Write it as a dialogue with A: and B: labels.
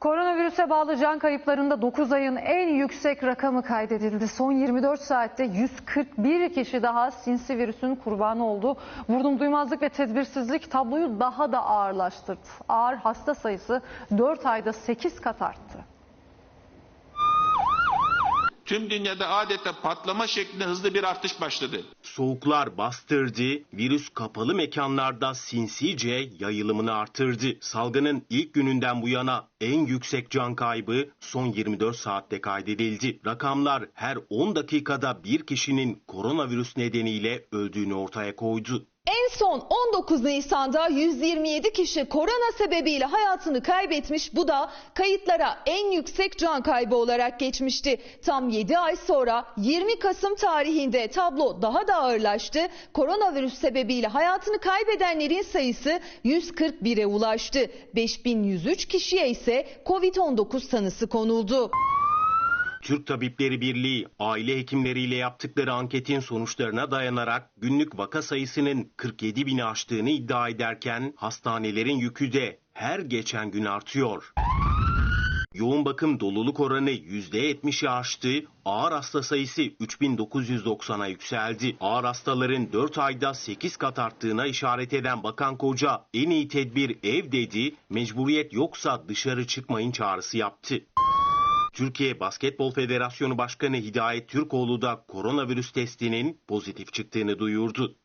A: Koronavirüse bağlı can kayıplarında 9 ayın en yüksek rakamı kaydedildi. Son 24 saatte 141 kişi daha sinsi virüsün kurbanı oldu. Vurdum duymazlık ve tedbirsizlik tabloyu daha da ağırlaştırdı. Ağır hasta sayısı 4 ayda 8 kat arttı.
B: Tüm dünyada adeta patlama şeklinde hızlı bir artış başladı.
C: Soğuklar bastırdı, virüs kapalı mekanlarda sinsice yayılımını artırdı. Salgının ilk gününden bu yana en yüksek can kaybı son 24 saatte kaydedildi. Rakamlar her 10 dakikada bir kişinin koronavirüs nedeniyle öldüğünü ortaya koydu.
D: Son 19 Nisan'da 127 kişi korona sebebiyle hayatını kaybetmiş. Bu da kayıtlara en yüksek can kaybı olarak geçmişti. Tam 7 ay sonra 20 Kasım tarihinde tablo daha da ağırlaştı. Koronavirüs sebebiyle hayatını kaybedenlerin sayısı 141'e ulaştı. 5103 kişiye ise Covid-19 tanısı konuldu.
C: Türk Tabipleri Birliği aile hekimleriyle yaptıkları anketin sonuçlarına dayanarak günlük vaka sayısının 47 bini aştığını iddia ederken hastanelerin yükü de her geçen gün artıyor. Yoğun bakım doluluk oranı %70'i aştı, ağır hasta sayısı 3990'a yükseldi. Ağır hastaların 4 ayda 8 kat arttığına işaret eden Bakan Koca en iyi tedbir ev dedi, mecburiyet yoksa dışarı çıkmayın çağrısı yaptı. Türkiye Basketbol Federasyonu Başkanı Hidayet Türkoğlu da koronavirüs testinin pozitif çıktığını duyurdu.